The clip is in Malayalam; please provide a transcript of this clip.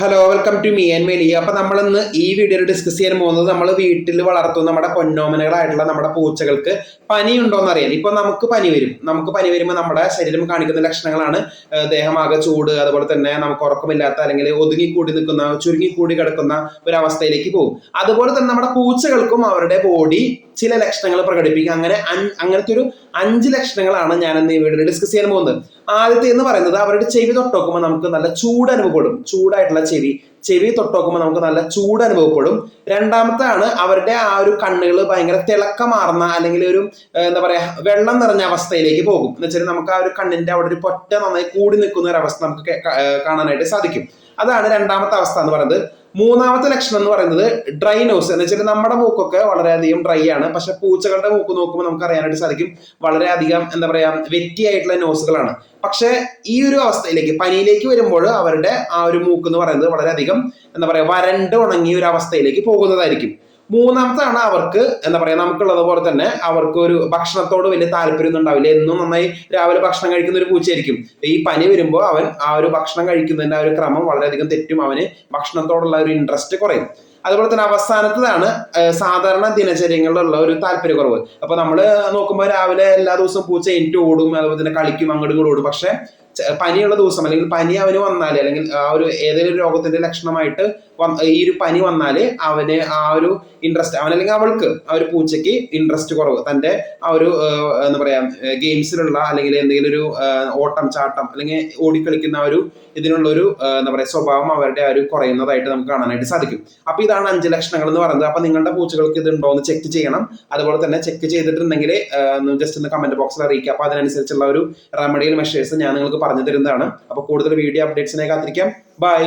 Hello welcome to me and മെലി നമ്മൾ ഇന്ന് ഈ വീഡിയോയിൽ ഡിസ്കസ് ചെയ്യാൻ പോകുന്നത് നമ്മൾ വീട്ടിൽ വളർത്തുന്ന നമ്മുടെ പൊന്നോമനകളായിട്ടുള്ള നമ്മുടെ പൂച്ചകൾക്ക് പനി ഉണ്ടോ എന്ന് അറിയാൻ ഇപ്പൊ നമുക്ക് പനി വരും. നമുക്ക് പനി വരുമ്പോൾ നമ്മുടെ ശരീരം കാണിക്കുന്ന ലക്ഷണങ്ങളാണ് ദേഹമാകെ ചൂട് അതുപോലെ തന്നെ നമുക്ക് ഉറക്കമില്ലാത്ത അല്ലെങ്കിൽ ഒതുങ്ങിക്കൂടി നിൽക്കുന്ന ചുരുങ്ങിക്കൂടി കിടക്കുന്ന ഒരു അവസ്ഥയിലേക്ക് പോകും. അതുപോലെ തന്നെ നമ്മുടെ പൂച്ചകൾക്കും അവരുടെ ബോഡി ചില ലക്ഷണങ്ങൾ പ്രകടിപ്പിക്കുക അങ്ങനെ അങ്ങനത്തെ ഒരു അഞ്ച് ലക്ഷണങ്ങളാണ് ഞാൻ ഇന്ന് ഈ വീഡിയോയിൽ ഡിസ്കസ് ചെയ്യാൻ പോകുന്നത്. ആദ്യത്തെ എന്ന് പറയുന്നത് അവരുടെ ചെവി തൊട്ടോക്കുമ്പോൾ നമുക്ക് നല്ല ചൂട് അനുഭവപ്പെടും. ചൂടായിട്ടുള്ള ചെവി. ചെവി തൊട്ടോക്കുമ്പോൾ നമുക്ക് നല്ല ചൂട് അനുഭവപ്പെടും. രണ്ടാമത്താണ് അവരുടെ ആ ഒരു കണ്ണുകൾ ഭയങ്കര തിളക്കമാർന്ന അല്ലെങ്കിൽ ഒരു എന്താ പറയാ വെള്ളം നിറഞ്ഞ അവസ്ഥയിലേക്ക് പോകും. എന്ന് വെച്ചാൽ നമുക്ക് ആ ഒരു കണ്ണിന്റെ അവിടെ ഒരു പൊറ്റ നന്നായി കൂടി നിൽക്കുന്ന ഒരു അവസ്ഥ നമുക്ക് കാണാനായിട്ട് സാധിക്കും. അതാണ് രണ്ടാമത്തെ അവസ്ഥ എന്ന് പറയുന്നത്. മൂന്നാമത്തെ ലക്ഷണം എന്ന് പറയുന്നത് ഡ്രൈ നോസ് എന്ന് വെച്ചാൽ നമ്മുടെ മൂക്കൊക്കെ വളരെയധികം ഡ്രൈ ആണ്. പക്ഷെ പൂച്ചകളുടെ മൂക്ക് നോക്കുമ്പോൾ നമുക്ക് അറിയാനായിട്ട് സാധിക്കും വളരെയധികം എന്താ പറയാ വെറ്റിയായിട്ടുള്ള നോസുകളാണ്. പക്ഷെ ഈ ഒരു അവസ്ഥയിലേക്ക് പനിയിലേക്ക് വരുമ്പോൾ അവരുടെ ആ ഒരു മൂക്ക് എന്ന് പറയുന്നത് വളരെയധികം എന്താ പറയാ വരണ്ട് ഉണങ്ങിയ ഒരു അവസ്ഥയിലേക്ക് പോകുന്നതായിരിക്കും. മൂന്നാമത്താണ് അവർക്ക് എന്താ പറയാ നമുക്കുള്ളത് പോലെ തന്നെ അവർക്ക് ഒരു ഭക്ഷണത്തോട് വലിയ താല്പര്യമൊന്നും ഉണ്ടാവില്ല. എന്നും നന്നായി രാവിലെ ഭക്ഷണം കഴിക്കുന്ന ഒരു പൂച്ചയായിരിക്കും ഈ പനി വരുമ്പോൾ അവൻ ആ ഒരു ഭക്ഷണം കഴിക്കുന്നതിന്റെ ആ ഒരു ക്രമം വളരെയധികം തെറ്റും അവന് ഭക്ഷണത്തോടുള്ള ഒരു ഇൻട്രസ്റ്റ് കുറയും. അതുപോലെ തന്നെ അവസാനത്തതാണ് സാധാരണ ദിനചര്യങ്ങളിലുള്ള ഒരു താല്പര്യക്കുറവ്. അപ്പൊ നമ്മൾ നോക്കുമ്പോൾ രാവിലെ എല്ലാ ദിവസവും പൂച്ച എനിക്ക് ഓടും അതുപോലെ തന്നെ കളിക്കും അങ്ങോട്ടും ഇങ്ങോട്ടും ഓടും. പക്ഷെ പനിയുള്ള ദിവസം അല്ലെങ്കിൽ പനി അവന് വന്നാൽ അല്ലെങ്കിൽ ആ ഒരു ഏതെങ്കിലും രോഗത്തിന്റെ ലക്ഷണമായിട്ട് ഈ ഒരു പനി വന്നാൽ അവന് ആ ഒരു ഇൻട്രസ്റ്റ് അവൻ അല്ലെങ്കിൽ അവൾക്ക് ആ ഒരു പൂച്ചയ്ക്ക് ഇൻട്രസ്റ്റ് കുറവ്. തന്റെ ആ ഒരു എന്താ പറയാ ഗെയിംസിലുള്ള അല്ലെങ്കിൽ എന്തെങ്കിലും ഒരു ഓട്ടം ചാട്ടം അല്ലെങ്കിൽ ഓടിക്കളിക്കുന്ന ഒരു ഇതിനുള്ള ഒരു എന്താ പറയാ സ്വഭാവം അവരുടെ ആ ഒരു കുറയുന്നതായിട്ട് നമുക്ക് കാണാനായിട്ട് സാധിക്കും. അപ്പൊ ഇതാണ് അഞ്ച് ലക്ഷണങ്ങൾ എന്ന് പറയുന്നത്. അപ്പൊ നിങ്ങളുടെ പൂച്ചകൾക്ക് ഇത് ഉണ്ടോ എന്ന് ചെക്ക് ചെയ്യണം. അതുപോലെ തന്നെ ചെക്ക് ചെയ്തിട്ടുണ്ടെങ്കിൽ ജസ്റ്റ് ഒന്ന് കമന്റ് ബോക്സിൽ അറിയിക്കുക. അപ്പൊ അതിനനുസരിച്ചുള്ള ഒരു റെമഡിയൽ മെഷേഴ്സ് ഞാൻ നിങ്ങൾക്ക് പറഞ്ഞു തരുന്നതാണ് അപ്പൊ കൂടുതൽ വീഡിയോ അപ്ഡേറ്റ്സിനെ കാത്തിരിക്കാം. ബൈ